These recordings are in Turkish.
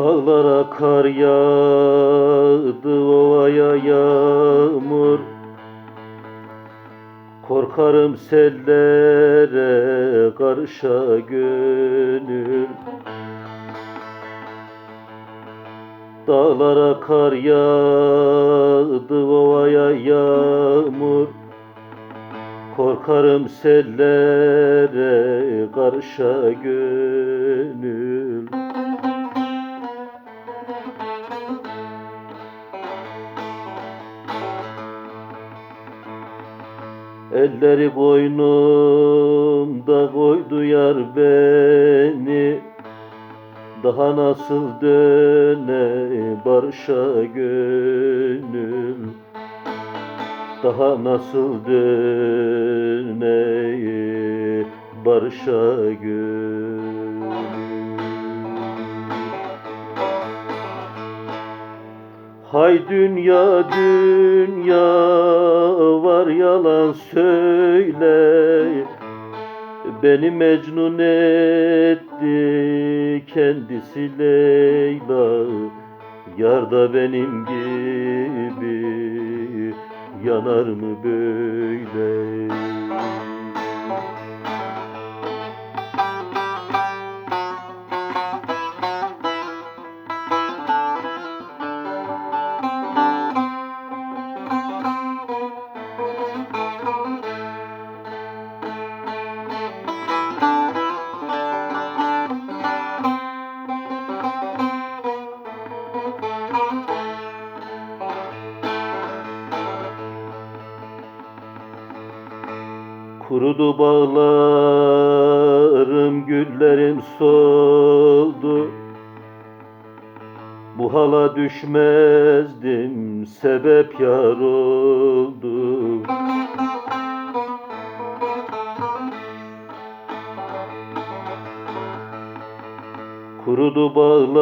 Dağlara kar yağdı, ovaya yağmur. Korkarım sellere karışa gönül. Dağlara kar yağdı, ovaya yağmur. Korkarım sellere karışa gönül Elleri boynumda koydu yar beni. Daha nasıl döne barışa gönül? Daha nasıl döne barışa gönül Hay dünya dünya var yalan söyle. Beni mecnun etti kendisi Leyla. Yar da benim gibi yanar mı böyle Kurudu bağlarım, güllerim soldu. Bu hala düşmezdim, sebep yar oldu. Kurudu bağlarım,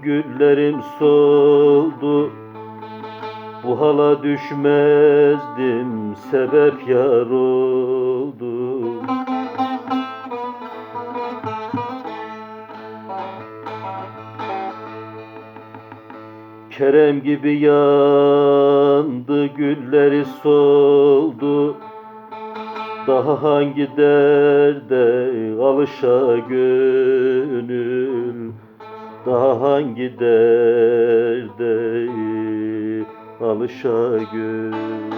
güllerim soldu bu hala düşmezdim, sebep yar oldu. Kerem gibi yandı, gülleri soldu. Daha hangi derde alışa gönül Daha hangi derde alışa gönül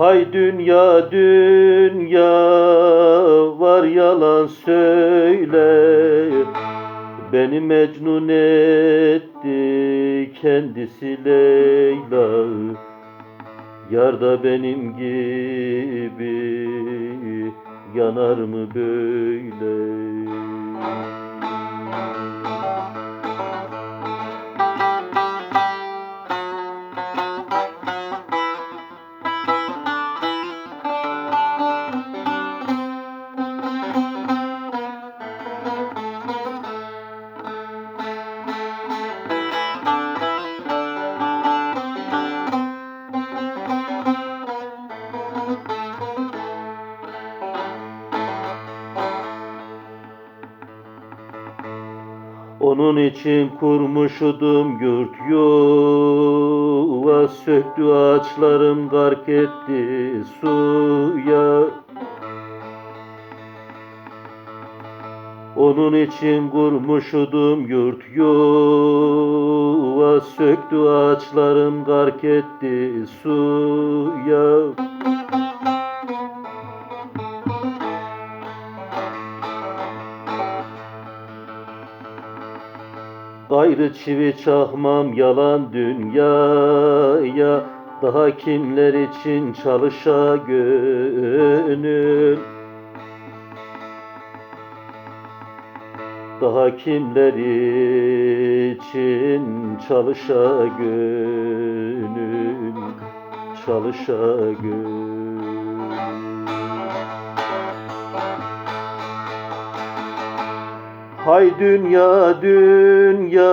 Hay dünya dünya var yalan söyle. Beni mecnun etti kendisi Leyla. Yar da benim gibi yanar mı böyle Onun için kurmuşudum yurt yuva Söktü ağaçlarım gark etti suya. Onun için kurmuşudum yurt yuva Söktü ağaçlarım gark etti suya Gayrı çivi çakmam yalan dünyaya. Daha kimler için çalışa gönül? Daha kimler için çalışa gönül? Çalışa gönül Hay dünya dünya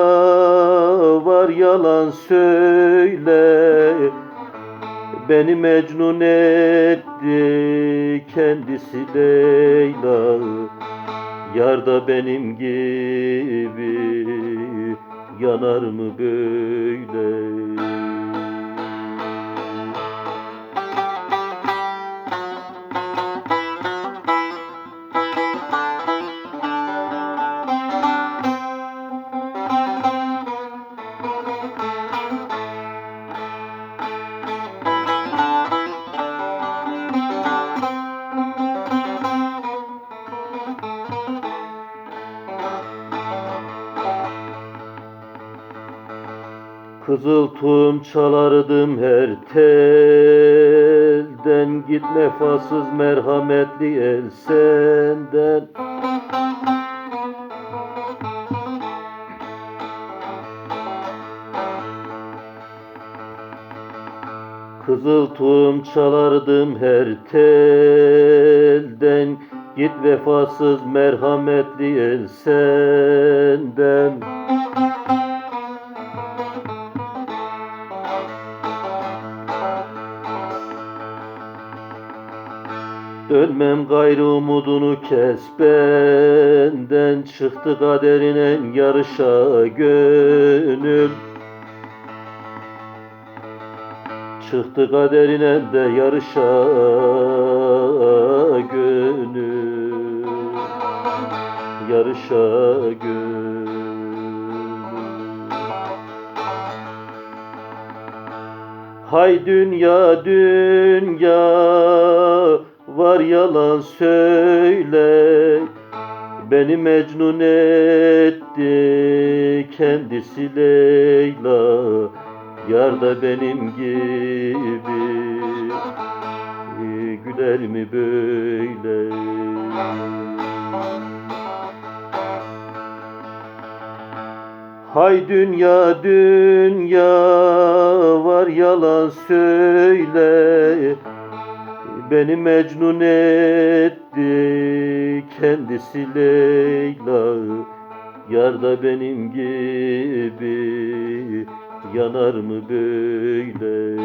var yalan söyle Beni mecnun etti kendisi Leyla Yar da benim gibi yanar mı böyle? Kızıl tüm çalardım her telden. Git vefasız merhametli el senden. Kızıl tüm çalardım her telden. Git vefasız merhametli el senden Dönmem gayrı umudunu kes benden Çıktı kaderine yarışa gönül. Çıktı kaderine de yarışa gönül. Yarışa gönül. Hay dünya dünya var yalan söyle. Beni mecnun etti kendisi Leyla. Yar da benim gibi. Güler mi böyle? Hay dünya dünya var yalan söyle Beni mecnun etti kendisi Leyla Yar da benim gibi yanar mı böyle